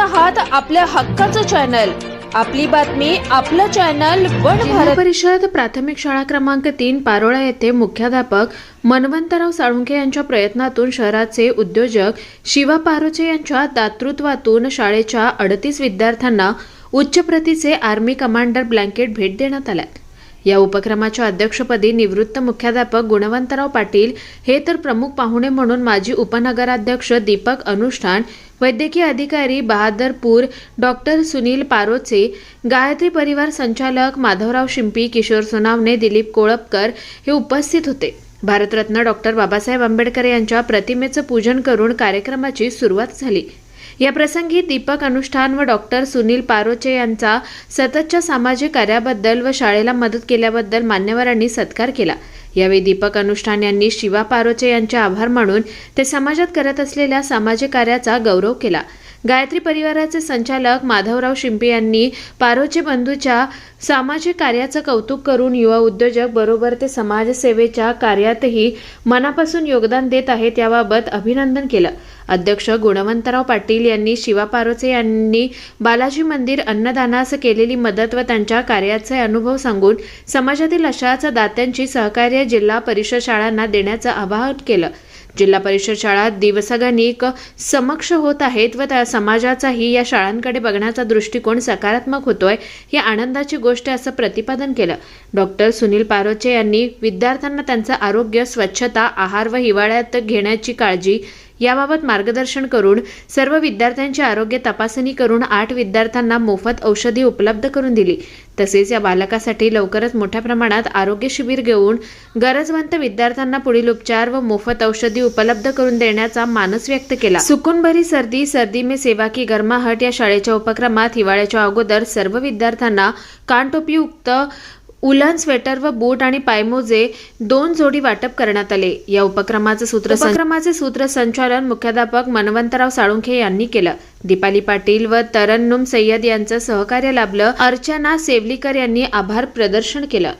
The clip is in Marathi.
आहात आपल्या हक्काचं चॅनल. आपली बातमी आपलं चॅनल वन भारत. परिषद प्राथमिक शाळा क्रमांक तीन पारोळा येथे मुख्याध्यापक मनवंतराव साळुंखे यांच्या प्रयत्नातून शहराचे उद्योजक शिवा पारोचे यांच्या दातृत्वातून शाळेच्या अडतीस विद्यार्थ्यांना उच्च प्रतीचे आर्मी कमांडर ब्लँकेट भेट देण्यात आल्यात या उपक्रमाच्या अध्यक्षपदी निवृत्त मुख्याध्यापक गुणवंतराव पाटील हे तर प्रमुख पाहुणे म्हणून माजी उपनगराध्यक्ष दीपक अनुष्ठान वैद्यकीय अधिकारी बहादरपूर डॉक्टर सुनील पारोचे गायत्री परिवार संचालक माधवराव शिंपी किशोर सोनावणे दिलीप कोळपकर हे उपस्थित होते. भारतरत्न डॉक्टर बाबासाहेब आंबेडकर यांच्या प्रतिमेचं पूजन करून कार्यक्रमाची सुरुवात झाली. या प्रसंगी दीपक अनुष्ठान व डॉक्टर सुनील पारोचे यांचा सततच्या सामाजिक कार्याबद्दल व शाळेला मदत केल्याबद्दल मान्यवरांनी सत्कार केला. यावेळी दीपक अनुष्ठान यांनी शिवा पारोचे यांचे आभार मानून ते समाजात करत असलेल्या सामाजिक कार्याचा गौरव केला. गायत्री परिवाराचे संचालक माधवराव शिंपे यांनी पारोचे बंधूच्या सामाजिक कार्याचं कौतुक करून युवा उद्योजक बरोबर ते समाजसेवेच्या कार्यातही मनापासून योगदान देत आहेत याबाबत अभिनंदन केलं. अध्यक्ष गुणवंतराव पाटील यांनी शिवा पारोचे यांनी बालाजी मंदिर अन्नदानास केलेली मदत व त्यांच्या कार्याचे अनुभव सांगून समाजातील अशाच दात्यांची सहकार्य जिल्हा परिषद शाळांना देण्याचं आवाहन केलं. जिल्हा परिषद शाळा दिवसागणिक समक्ष होत आहेत व त्या समाजाचाही या शाळांकडे बघण्याचा दृष्टिकोन सकारात्मक होतोय ही आनंदाची गोष्ट असं प्रतिपादन केलं. डॉक्टर सुनील पारोचे यांनी विद्यार्थ्यांना त्यांचं आरोग्य स्वच्छता आहार व हिवाळ्यात घेण्याची काळजी याबाबत मार्गदर्शन करून सर्व विद्यार्थ्यांची आरोग्य तपासणी करून आठ विद्यार्थ्यांना मोफत औषधी उपलब्ध करून दिली. तसेच या बालकासाठी लवकरच मोठ्या प्रमाणात आरोग्य शिबिर घेऊन गरजवंत विद्यार्थ्यांना पुढील उपचार व मोफत औषधी उपलब्ध करून देण्याचा मानस व्यक्त केला. सुकूनभरी सर्दी सर्दी में सेवा की गरमाहट या शाळेच्या उपक्रमात हिवाळ्याच्या अगोदर सर्व विद्यार्थ्यांना कानटोपीयुक्त उलन स्वेटर व बूट आणि पायमोजे दोन जोडी वाटप करण्यात आले. या उपक्रमाचे सूत्र उपक्रमाचे सूत्रसंचालन मुख्याध्यापक मनवंतराव साळुंखे यांनी केलं. दीपाली पाटील व तरन्नुम सय्यद यांचं सहकार्य लाभलं. अर्चना सेवलीकर यांनी आभार प्रदर्शन केलं.